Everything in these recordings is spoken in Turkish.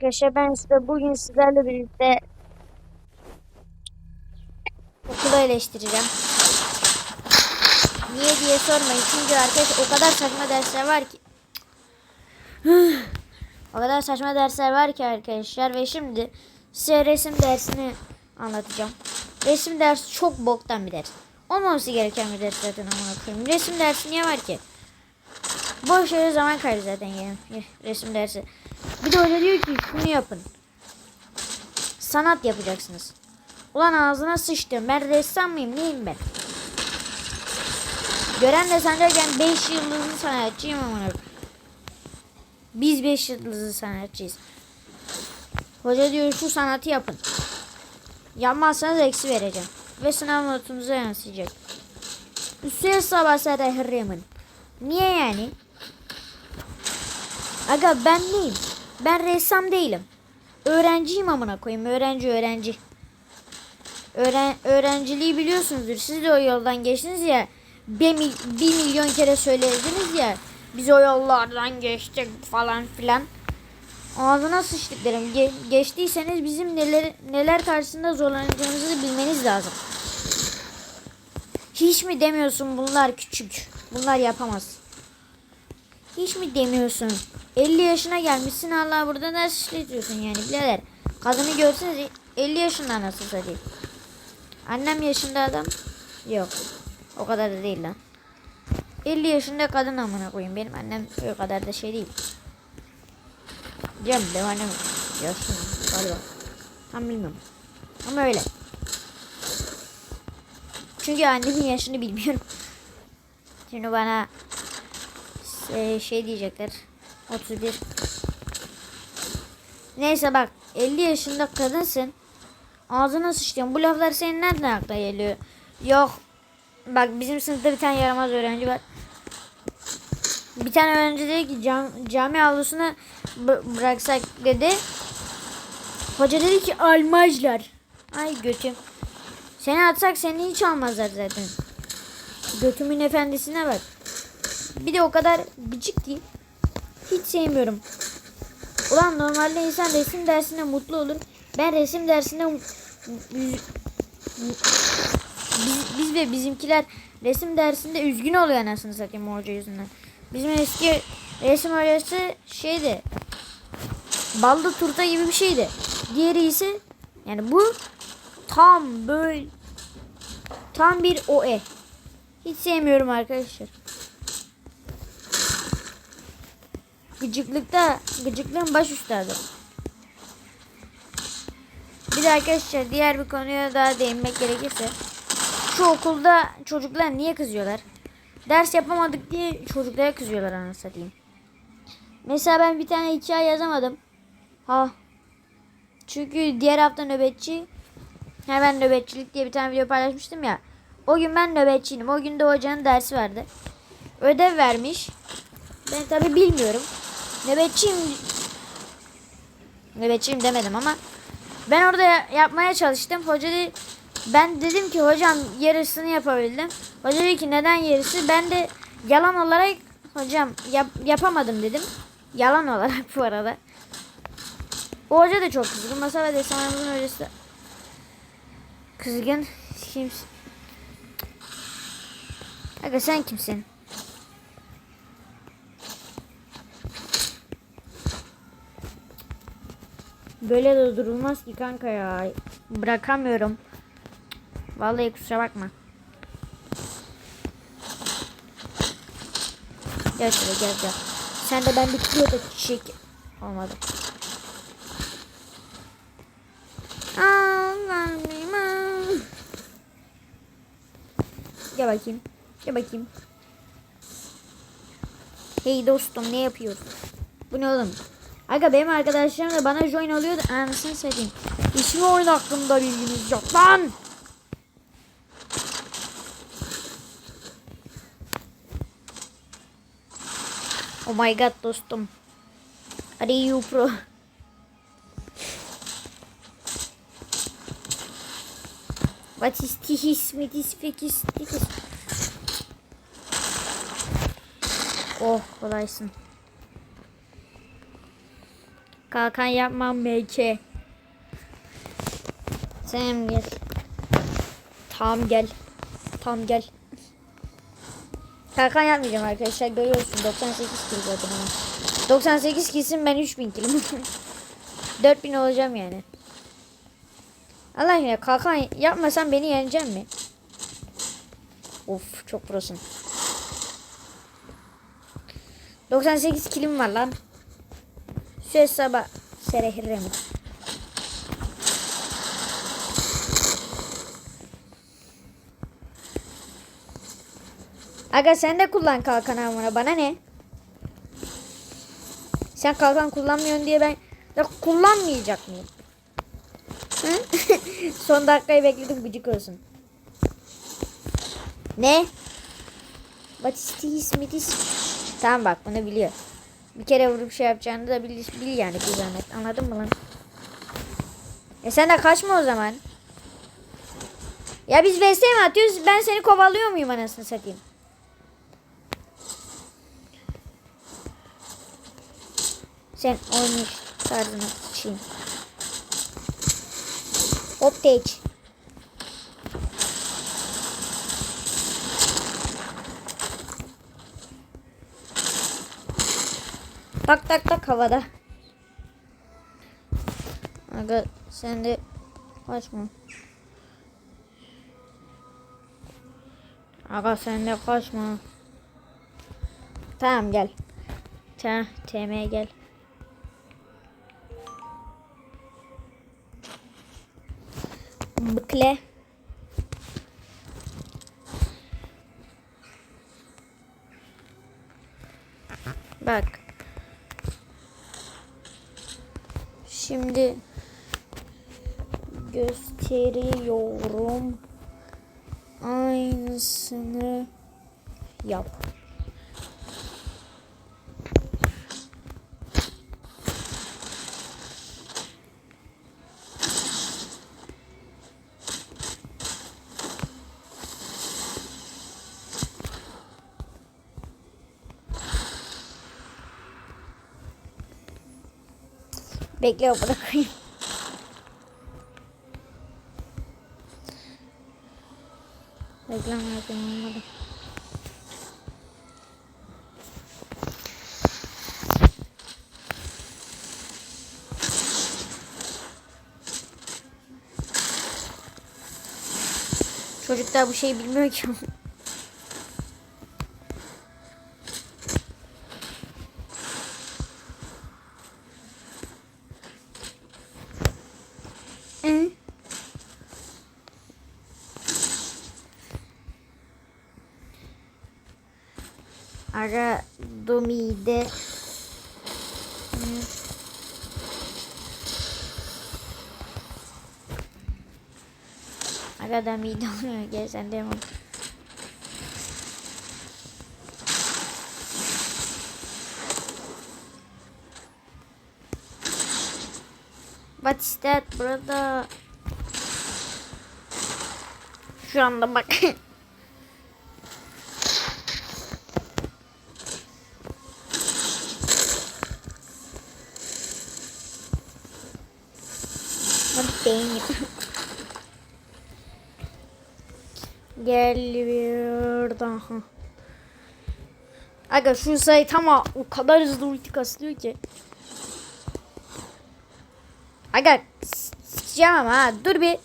Arkadaşlar ben size bugün sizlerle birlikte okulu eleştireceğim. Niye diye sormayın. Çünkü arkadaş o kadar saçma dersler var ki. o kadar saçma dersler var ki arkadaşlar ve şimdi size resim dersini anlatacağım. Resim dersi çok boktan bir ders. Olmaması gereken bir ders zaten ama koyayım. Resim dersi niye var ki? Boş yere zaman kaybı zaten yani resim dersi. Bir de hoca diyor ki şunu yapın. Sanat yapacaksınız. Ulan ağzına sıçtım. Ben ressam mıyım? Neyim ben? Gören de sanacak ben 5 yıldızlı sanatçıyım ama Biz 5 yıldızlı sanatçıyız. Hoca diyor şu sanatı yapın. Yapmazsanız eksi vereceğim. Ve sınav notunuza yansıyacak. Üstüne sabah sarı Niye yani? Aga ben neyim? Ben ressam değilim. Öğrenciyim amına koyayım. Öğrenci öğrenci. Öğren öğrenciliği biliyorsunuzdur. Siz de o yoldan geçtiniz ya. Bir, bir milyon kere söylediniz ya. Biz o yollardan geçtik falan filan. Ağzına sıçtık derim. Ge geçtiyseniz bizim neler neler karşısında zorlanacağımızı bilmeniz lazım. Hiç mi demiyorsun bunlar küçük? Bunlar yapamaz. Hiç mi demiyorsun? 50 yaşına gelmişsin Allah burada ders işletiyorsun yani birader. Kadını görseniz 50 yaşında nasıl satayım. Annem yaşında adam. Yok. O kadar da değil lan. 50 yaşında kadın amına koyayım. Benim annem o kadar da şey değil. Diyorum benim annem yaşlı galiba. Tam bilmiyorum. Ama öyle. Çünkü annemin yaşını bilmiyorum. Şimdi bana e, şey diyecekler. 31. Neyse bak 50 yaşında kadınsın. Ağzına sıçtım. Bu laflar senin nereden aklına geliyor? Yok. Bak bizim sınıfta bir tane yaramaz öğrenci var. Bir tane öğrenci dedi ki cam, cami avlusuna bıraksak dedi. Hoca dedi ki almazlar. Ay götüm. Seni atsak seni hiç almazlar zaten. Götümün efendisine bak. Bir de o kadar gıcık değil. Hiç sevmiyorum. Ulan normalde insan resim dersinde mutlu olur. Ben resim dersinde biz, biz ve bizimkiler resim dersinde üzgün oluyor anasını satayım hoca yüzünden. Bizim eski resim hocası şeydi. Ballı turta gibi bir şeydi. Diğeri ise yani bu tam böyle tam bir OE. Hiç sevmiyorum arkadaşlar. Gıcıklıkta gıcıklığın baş üstadı. Bir de arkadaşlar diğer bir konuya daha değinmek gerekirse şu okulda çocuklar niye kızıyorlar? Ders yapamadık diye çocuklara kızıyorlar anasını satayım. Mesela ben bir tane hikaye yazamadım. Ha. Çünkü diğer hafta nöbetçi. Hemen nöbetçilik diye bir tane video paylaşmıştım ya. O gün ben nöbetçiydim. O gün de hocanın dersi vardı. Ödev vermiş. Ben tabi bilmiyorum. Nöbetçiyim. Nöbetçiyim demedim ama ben orada yapmaya çalıştım. Hoca dedi, ben dedim ki hocam yarısını yapabildim. Hoca dedi ki neden yarısı? Ben de yalan olarak hocam yap, yapamadım dedim. Yalan olarak bu arada. O hoca da çok kızgın. Mesela desanımızın hocası da kızgın. Kimsin? Aga sen kimsin? Böyle de durulmaz ki kanka ya. Bırakamıyorum. Vallahi kusura bakma. Gel şuraya gel gel. Sen de ben kilo da çiçek. Olmadı. Gel bakayım. Gel bakayım. Hey dostum ne yapıyorsun? Bu ne oğlum? Aga benim arkadaşlarım da bana join oluyordu. Anasını satayım. İsmi oyun hakkında bilginiz yok lan. Oh my god dostum. Are you pro? What is this? What is this? Oh kolaysın. Kalkan yapmam MK. Sen gel. Tamam gel. Tamam gel. Kalkan yapmayacağım arkadaşlar. Görüyorsun 98 kilo zaten ama. 98 kesin ben 3000 kilo. 4000 olacağım yani. Allah aşkına kalkan yapmasan beni yenecek mi? Of çok prosun. 98 kilim var lan. Şu hesaba serehirrem. Aga sen de kullan kalkan amına bana ne? Sen kalkan kullanmıyorsun diye ben de kullanmayacak mıyım? Son dakikayı bekledim gıcık olsun. Ne? What is this, what is- Tamam bak bunu biliyor. Bir kere vurup şey yapacağını da bil, bil yani bir zahmet. Anladın mı lan? E sen de kaçma o zaman. Ya biz VS mi atıyoruz? Ben seni kovalıyor muyum anasını satayım? Sen oynuş tarzına sıçayım. Hop tek. Tak tak tak havada. Aga sen de kaçma. Aga sen de kaçma. Tamam gel. Ta TM'ye gel. Bıkle. Bak. Şimdi gösteriyorum. Aynısını yap. Bekle bırakayım. Reklam yapayım olmadı. Çocuklar bu şeyi bilmiyor ki. Domide Aga da mide olmuyor gel sen de yapalım. What is that brother? Şu anda bak. Beyin Gel bir daha. Aga şu sayı ama o kadar hızlı ulti kasılıyor ki. Aga sıçacağım ha dur bir.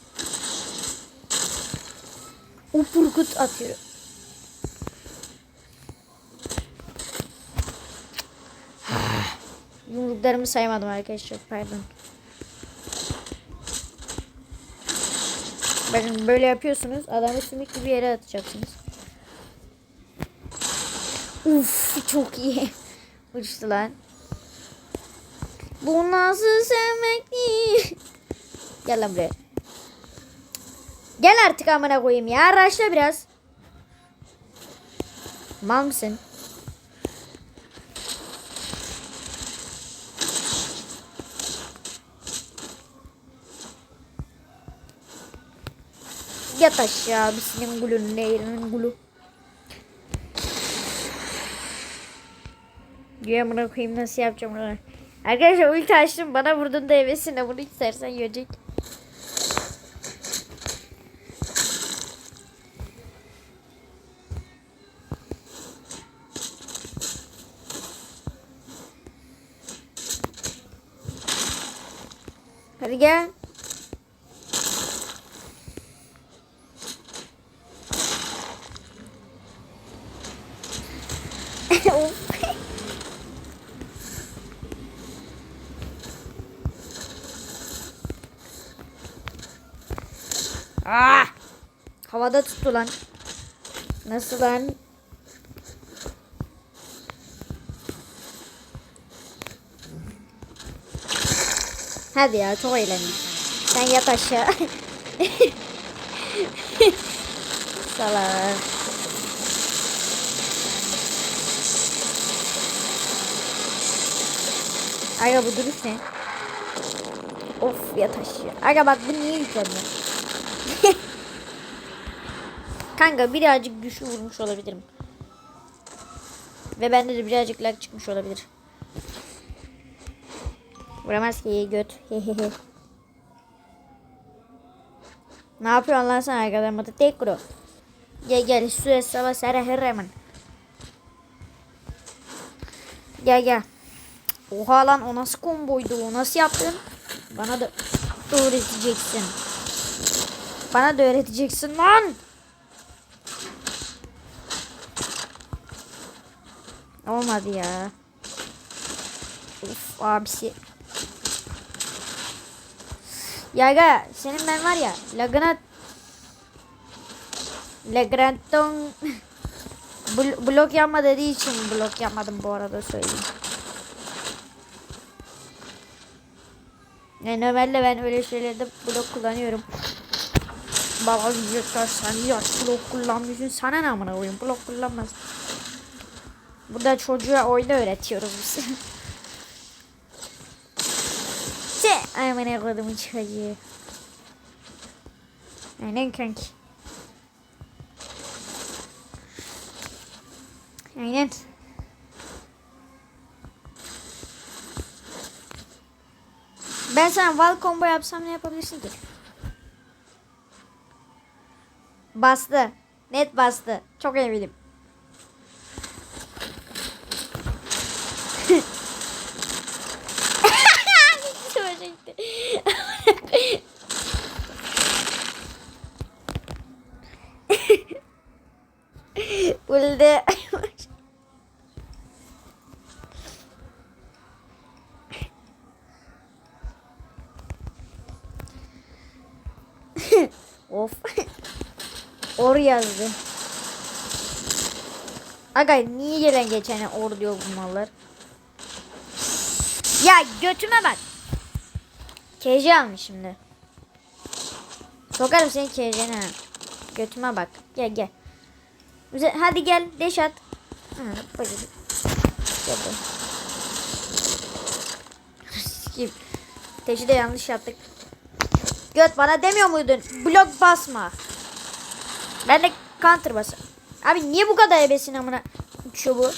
Upurkut atıyor. Yumruklarımı saymadım arkadaşlar pardon. Bakın böyle yapıyorsunuz. Adamı sümük bir yere atacaksınız. Uf çok iyi. Uçtu lan. Bu nasıl sevmek değil. Gel lan buraya. Gel artık amına koyayım ya. Araçla biraz. Mal mısın? Yat aşağı bir senin gülün neyinin gülü. Güya amına koyayım nasıl yapacağım bunu. Arkadaşlar ulti açtım bana vurduğunda evesine bunu istersen görecek. Hadi gel. Of. Ah! Havada tuttu lan. Nasıl lan? Hadi ya çok eğlendim. Sen yat aşağı. Salak. Aga bu duruş ne? Of yat aşağı. Aga bak bu niye yüklendi? Kanka birazcık güçlü vurmuş olabilirim. Ve bende de birazcık lag çıkmış olabilir. Vuramaz ki göt. Hehehe. ne yapıyorsun lan sen arkadan tek kuru. Gel gel su hesaba sara hemen. Gel gel. Oha lan o nasıl komboydu o nasıl yaptın? Bana da öğreteceksin. Bana da öğreteceksin lan. Olmadı ya. Uf abisi. Yaga senin ben var ya lagına Lagranton Bl blok yapma dediği için blok yapmadım bu arada söyleyeyim. Ne normalde ben öyle şeylerde blok kullanıyorum. Baba diyecekler sen yaş blok kullanmıyorsun sana ne amına koyayım blok kullanmaz. Burada çocuğa oyunu öğretiyoruz biz. Şey amına kodumun çocuğu. Aynen kanki. Aynen. Ben sana val combo yapsam ne yapabilirsin ki? Bastı. Net bastı. Çok eminim. Ulde. of. Or yazdı. Aga niye gelen geçene or diyor bu mallar? Ya götüme bak. KJ almış şimdi. Sokarım senin KJ'ne. Götüme bak. Gel gel. Bize, hadi gel deş at. Teşi de yanlış yaptık. Göt bana demiyor muydun? Blok basma. Ben de counter bas. Abi niye bu kadar ebesin amına uçuyor bu?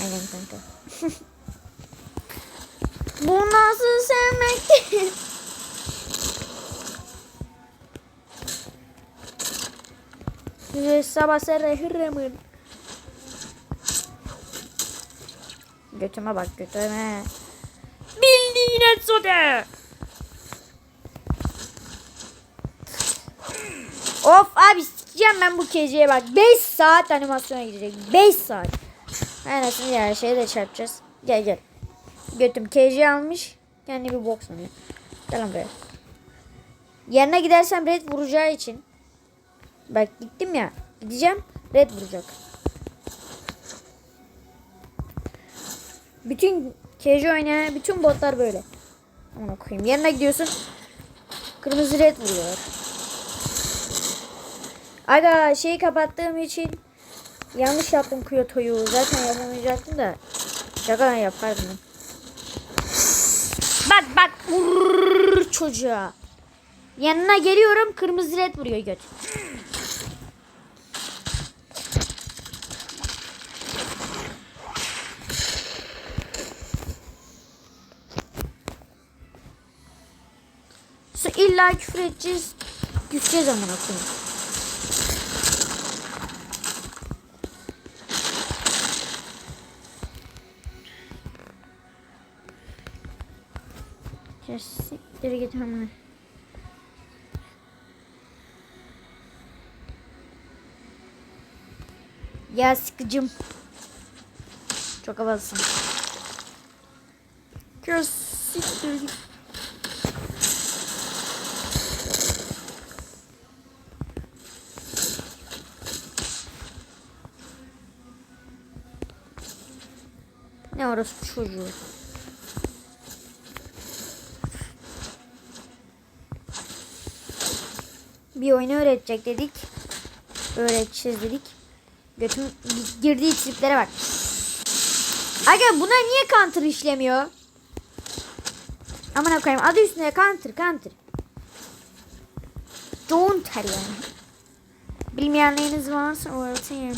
Aynen kanka. bu nasıl sevmek? Sabah serrehirremin. Götüme bak götüme. Bildiğin et sote. Of abi sikeceğim ben bu geceye bak. 5 saat animasyona girecek. 5 saat. Anasını ya şey de çarpacağız. Gel gel. Götüm KJ almış. Kendi bir bok sanıyor. Gel lan buraya. Yanına gidersem red vuracağı için. Bak gittim ya. Gideceğim. Red vuracak. Bütün KJ oynayan bütün botlar böyle. Ona koyayım. Yanına gidiyorsun. Kırmızı red vuruyorlar. Aga şeyi kapattığım için yanlış yaptım Kyoto'yu. Zaten yapamayacaktım da. Şakadan yapardım. Bak bak vurur çocuğa. Yanına geliyorum kırmızı red vuruyor göt. İlla küfür edeceğiz. Küseceğiz amına koyayım. Ya siktir git amına. Ya sıkıcım. Çok havalısın. Siktir git. Orası çocuğu? Bir oyunu öğretecek dedik. Öğreteceğiz dedik. Götüm girdiği triplere bak. Aga buna niye counter işlemiyor? Aman koyayım adı üstünde counter counter. Don't tell yani. Bilmeyenleriniz varsa öğreteyim.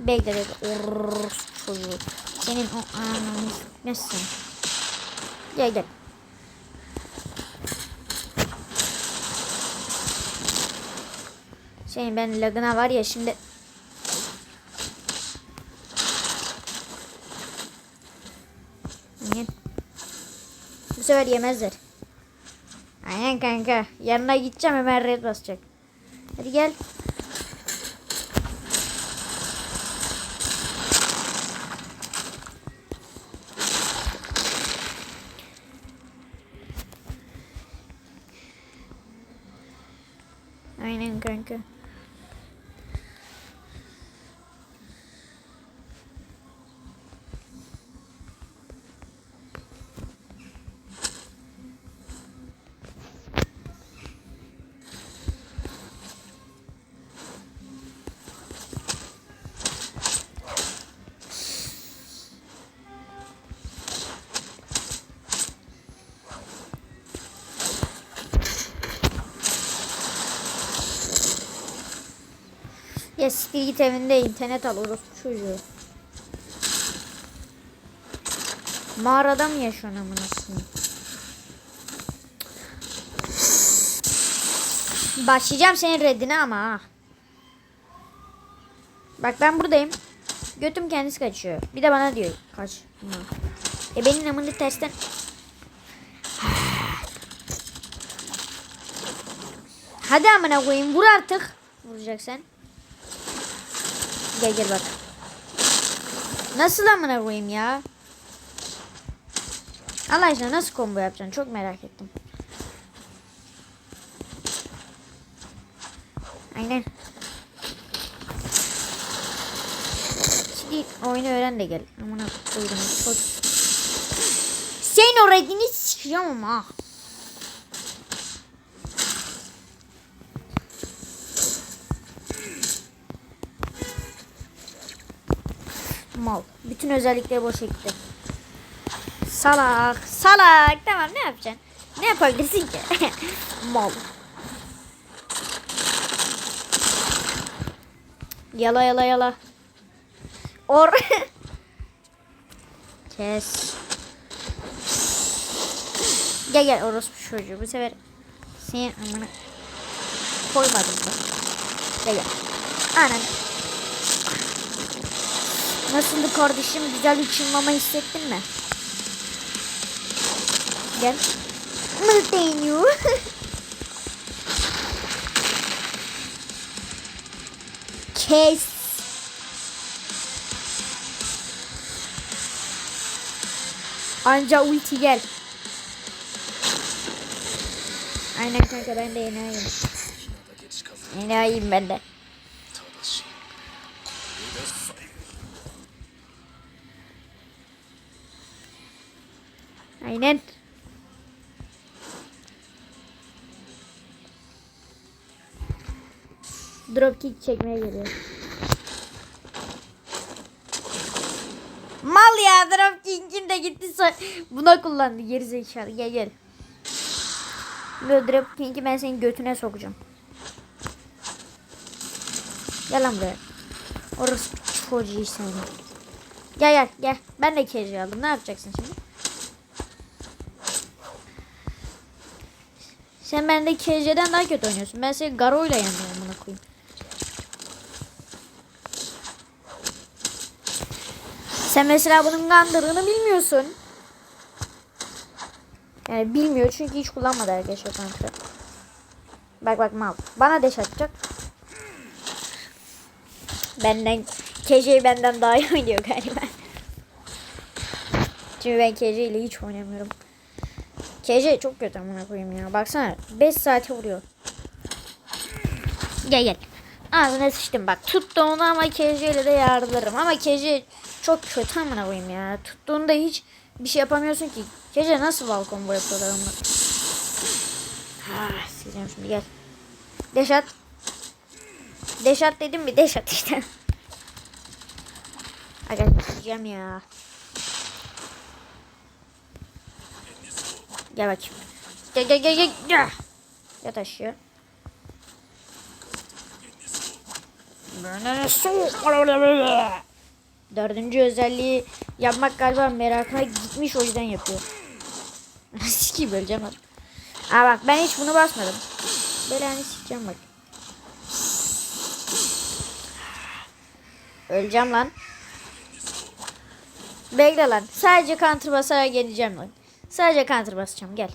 Bekle bekle. Çocuğu. Senin o ananı nesin? Gel gel. Senin ben lagına var ya şimdi. Aynen. Bu sefer yemezler. Aynen kanka. Yanına gideceğim hemen red basacak. Hadi gel. Siktir git evinde internet al orospu çocuğu. Mağarada mı yaşıyorsun amına koyayım? Başlayacağım senin reddine ama ha. Bak ben buradayım. Götüm kendisi kaçıyor. Bir de bana diyor kaç. E benim amını tersten Hadi amına koyayım vur artık. Vuracaksan. Gel gel bak. Nasıl amına koyayım ya? Allah aşkına nasıl combo yapacaksın? Çok merak ettim. Aynen. Şimdi oyunu öğren de gel. Amına koydum. Senin o redini sikeceğim ama. Mal. Bütün özellikleri boşa gitti. Salak. Salak. Tamam ne yapacaksın? Ne yapabilirsin ki? Mal. Yala yala yala. Or. Kes. Gel gel orospu çocuğu. Bu sefer seni amına koymadım da. Gel gel. Anan. Nasıldı kardeşim? Güzel bir çınlama hissettin mi? Gel. Thank you. Kes. Anca ulti gel. Aynen kanka ben de enayim. Enayim ben de. Aynen. Dropkick çekmeye geliyor. Mal ya dropkick'in de gitti buna kullandı geri zekalı gel gel. Böyle dropkick'i ben senin götüne sokacağım. Gel lan buraya. Orası çocuğu seni. Gel gel gel. Ben de keci aldım. Ne yapacaksın şimdi? Sen bende KC'den daha kötü oynuyorsun. Ben seni Garo'yla yanıyorum buna koyayım. Sen mesela bunun gandırını bilmiyorsun. Yani bilmiyor çünkü hiç kullanmadı arkadaşlar kanka. Bak bak mal. Bana deş atacak. Benden KJ benden daha iyi oynuyor galiba. Çünkü ben KJ ile hiç oynamıyorum. KJ çok kötü amına koyayım ya. Baksana 5 saate vuruyor. Gel gel. Ağzına sıçtım bak. Tuttu onu ama KJ ile de yardırırım. Ama KJ çok kötü amına koyayım ya. Tuttuğunda hiç bir şey yapamıyorsun ki. KJ nasıl balkon bu yapıyorlar amına. Ah, sileceğim şimdi gel. Deşat. Deşat dedim mi? Deşat işte. Aga sileceğim ya. Gel bakayım. Gel gel gel gel. gel. Yat aşağı. Dördüncü özelliği yapmak galiba merakına gitmiş o yüzden yapıyor. Sikiyim öleceğim lan. Aa bak ben hiç bunu basmadım. Belanı sikeceğim bak. Öleceğim lan. Bekle lan. Sadece counter basarak geleceğim lan. Sadece counter basacağım gel.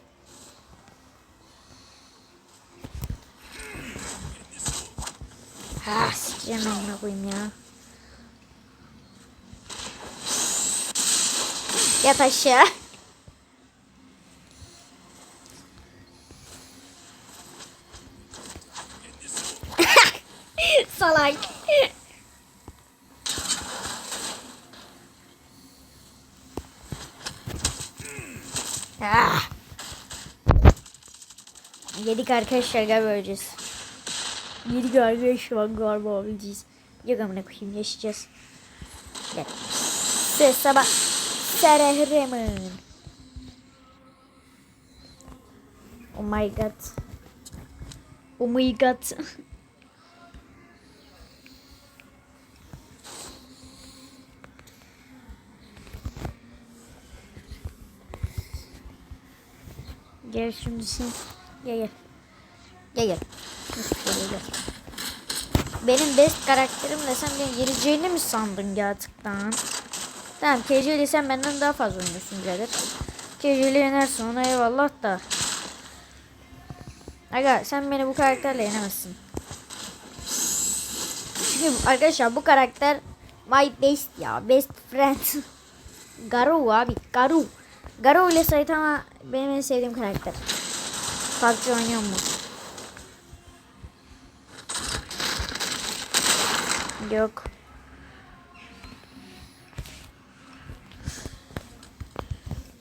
Ha sikeceğim buna koyayım ya. Yat aşağı. Salak. Ah. Yedik arkadaşlar galiba öleceğiz. Yedik arkadaşlar galiba öleceğiz. Yok amına koyayım yaşayacağız. Gel. Ses sabah. Serehremin. Oh my god. Oh my god. Gel şimdi sen. Gel gel. Gel gel. Gel. Benim best karakterim de sen beni yeneceğini mi sandın gerçekten? Tamam KC'li sen benden daha fazla oynuyorsun birader. KC'li yenersin ona eyvallah da. Aga sen beni bu karakterle yenemezsin. Çünkü arkadaşlar bu karakter my best ya best friend. Garou abi Garou. Garou ile Saitama benim en sevdiğim karakter. PUBG oynuyor mu? Yok.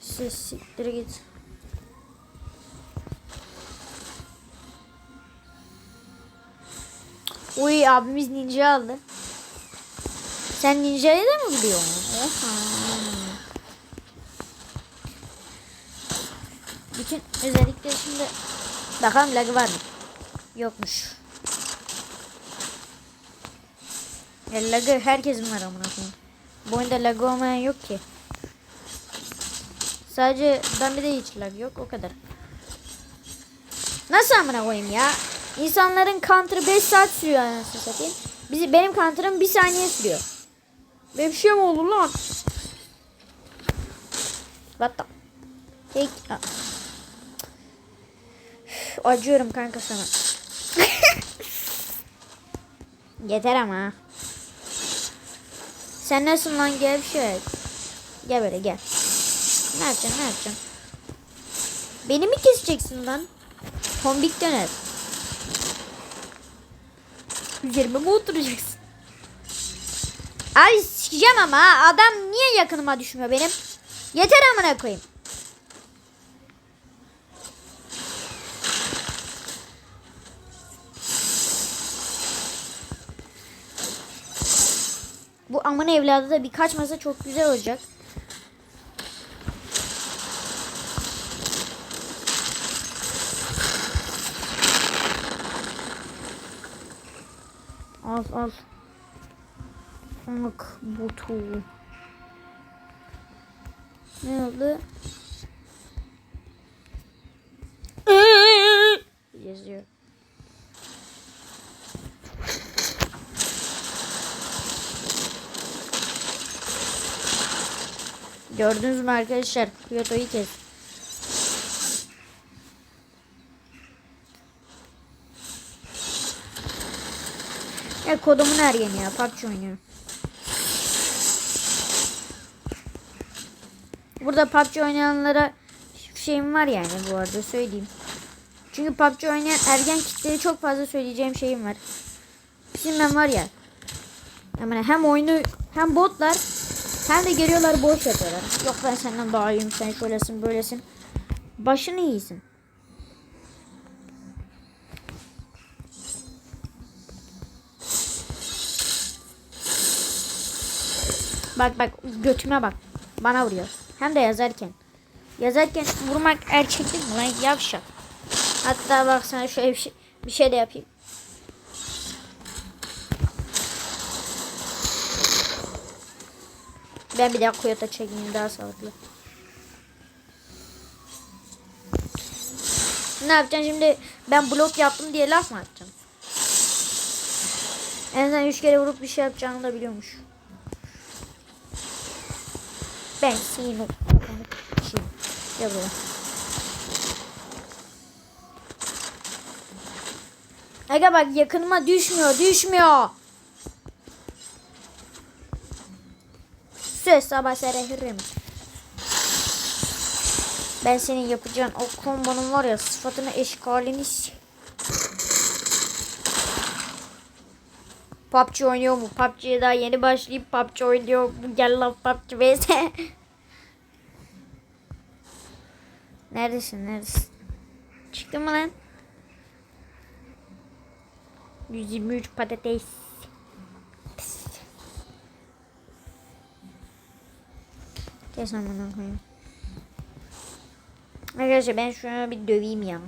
Siz siktir git. Uy abimiz ninja aldı. Sen ninja'yı da mı biliyorsun? Oha. Bütün özellikleri şimdi bakalım lagı var mı? Yokmuş. Ya lagı herkesin var amına koyayım. Bu oyunda lagı olmayan yok ki. Sadece bende de hiç lag yok o kadar. Nasıl amına koyayım ya? İnsanların counter'ı 5 saat sürüyor anasını satayım. Bizi, benim counter'ım 1 saniye sürüyor. Böyle bir şey mi olur lan? What the? Aa. Üf, Acıyorum kanka sana. Yeter ama. Sen nasıl lan gevşek? Gel böyle gel. Ne yapacaksın ne yapacaksın? Beni mi keseceksin lan? Tombik döner. Üzerime mi oturacaksın? Ay sikeceğim ama adam niye yakınıma düşmüyor benim? Yeter amına koyayım. Amın evladı da birkaç masa çok güzel olacak. Al al. Ak botu. Ne oldu? Eee! Gördünüz mü arkadaşlar? Kyoto'yu kes. Ya kodumun ergeni ya. PUBG oynuyor. Burada PUBG oynayanlara şeyim var yani bu arada söyleyeyim. Çünkü PUBG oynayan ergen kitleri çok fazla söyleyeceğim şeyim var. Bizim ben var ya. Yani hem oyunu hem botlar hem de geliyorlar boş yapıyorlar. Yok ben senden daha iyiyim sen şöylesin böylesin. Başını iyisin. Bak bak götüme bak. Bana vuruyor. Hem de yazarken. Yazarken vurmak erkeklik mi lan yavşak. Hatta bak sana şöyle bir şey, bir şey de yapayım. Ben bir daha kuyota çekeyim daha sağlıklı. Ne yapacaksın şimdi ben blok yaptım diye laf mı atacaksın? En azından üç kere vurup bir şey yapacağını da biliyormuş. Ben senin o şey. Gel buraya. Aga bak yakınıma düşmüyor düşmüyor. Söz sabah serehirim. Ben senin yapacağın o kombonun var ya sıfatını eşkalini s- PUBG oynuyor mu? PUBG'ye daha yeni başlayıp PUBG oynuyor mu? Gel lan PUBG vs. Neredesin? Neredesin? Çıktın mı lan? 123 patates. Gel sen bana koyayım. Arkadaşlar ben şunu bir döveyim ya.